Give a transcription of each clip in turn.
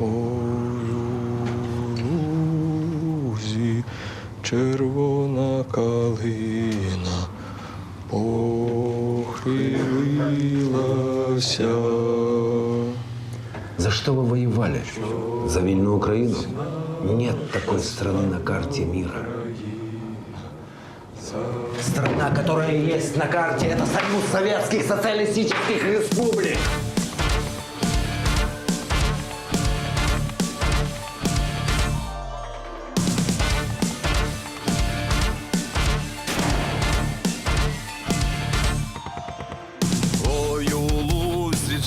Ой, у лузі червона калина похилилася. За что вы воевали? За вильную Украину? Нет такой страны на карте мира. Страна, которая есть на карте, это Союз Советских Социалистических Республик.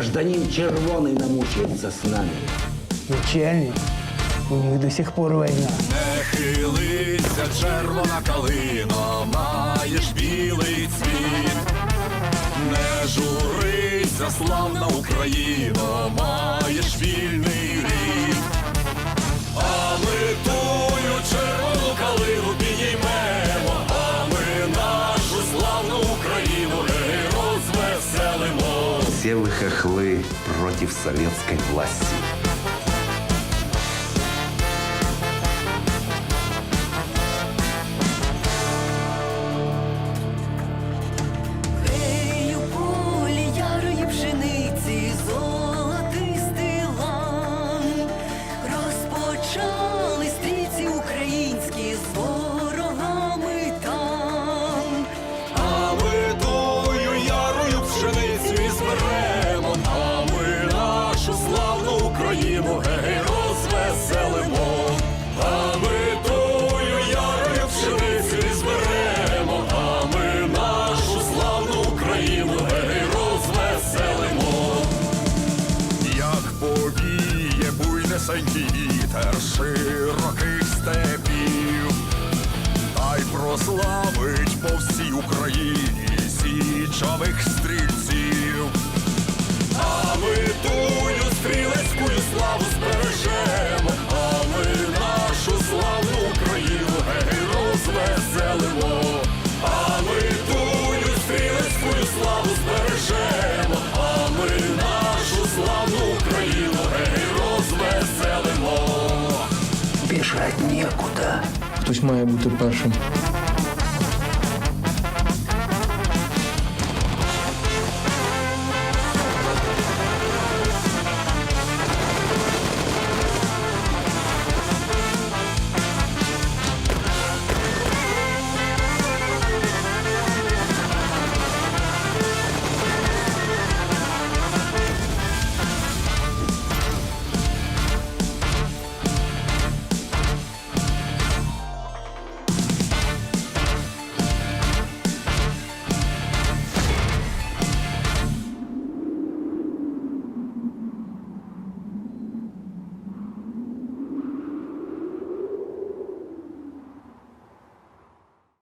Гражданин червоний намучается з нами. Начальник, у них до сих пор війна. Не хилися, червона калина, маєш білий цвіт. Не журися, славна Україна, маєш вільний Все вы против советской власти. Буйнесенький вітер широких степів, та й прославить по всій Україні січових стрільців. Бежать некуда. Хтось має бути першим.